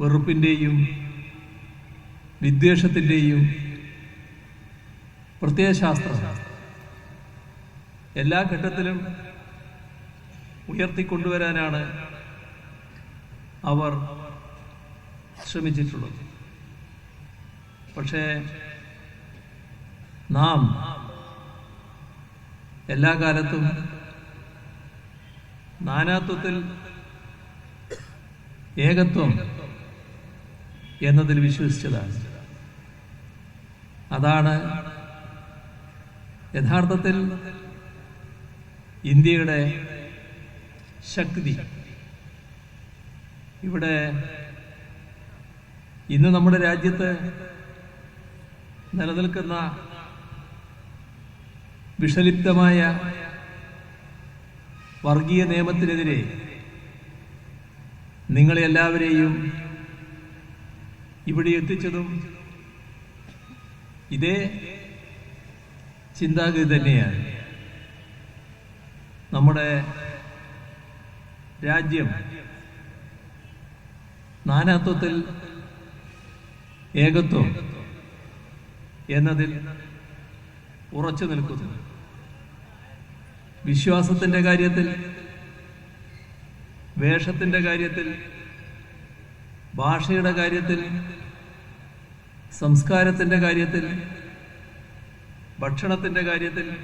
വെറുപ്പിന്റെയും വിദ്വേഷത്തിന്റെയും പ്രത്യയശാസ്ത്രം എല്ലാ ഘട്ടത്തിലും ഉയർത്തിക്കൊണ്ടുവരാനാണ് അവർ ശ്രമിച്ചിട്ടുള്ളത്. പക്ഷേ നാം എല്ലാ കാലത്തും നാനാത്വത്തിൽ ഏകത്വം എന്നതിൽ വിശ്വസിച്ചതാണ്. അതാണ് യഥാർത്ഥത്തിൽ ഇന്ത്യയുടെ ശക്തി. ഇവിടെ ഇന്ന് നമ്മുടെ രാജ്യത്ത് നിലനിൽക്കുന്ന വിഷലിപ്തമായ വർഗീയ നിയമത്തിനെതിരെ നിങ്ങളെ എല്ലാവരെയും ഇവിടെ എത്തിച്ചതും ഇതേ ചിന്താഗതി തന്നെയാണ്. നമ്മുടെ രാജ്യം നാനാത്വത്തിൽ ഏകത്വം എന്നതിൽ ഉറച്ചു നിൽക്കുന്നു. വിശ്വാസത്തിന്റെ കാര്യത്തിൽ വേഷത്തിന്റെ കാര്യത്തിൽ ഭാഷയുടെ കാര്യത്തിൽ സംസ്കാരത്തിന്റെ കാര്യത്തിൽ ഭക്ഷണത്തിന്റെ കാര്യത്തിൽ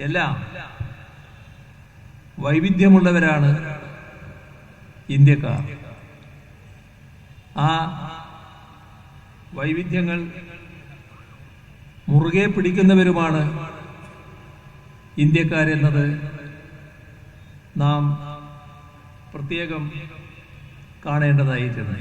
എല്ലാം വൈവിധ്യമുള്ളവരാണ് ഇന്ത്യക്കാർ. ആ വൈവിധ്യങ്ങൾ മുറുകെ പിടിക്കുന്നവരുമാണ് ഇന്ത്യക്കാരെന്നത്. നാം പ്രത്യേകം കാണേണ്ടതായിട്ടുണ്ട്.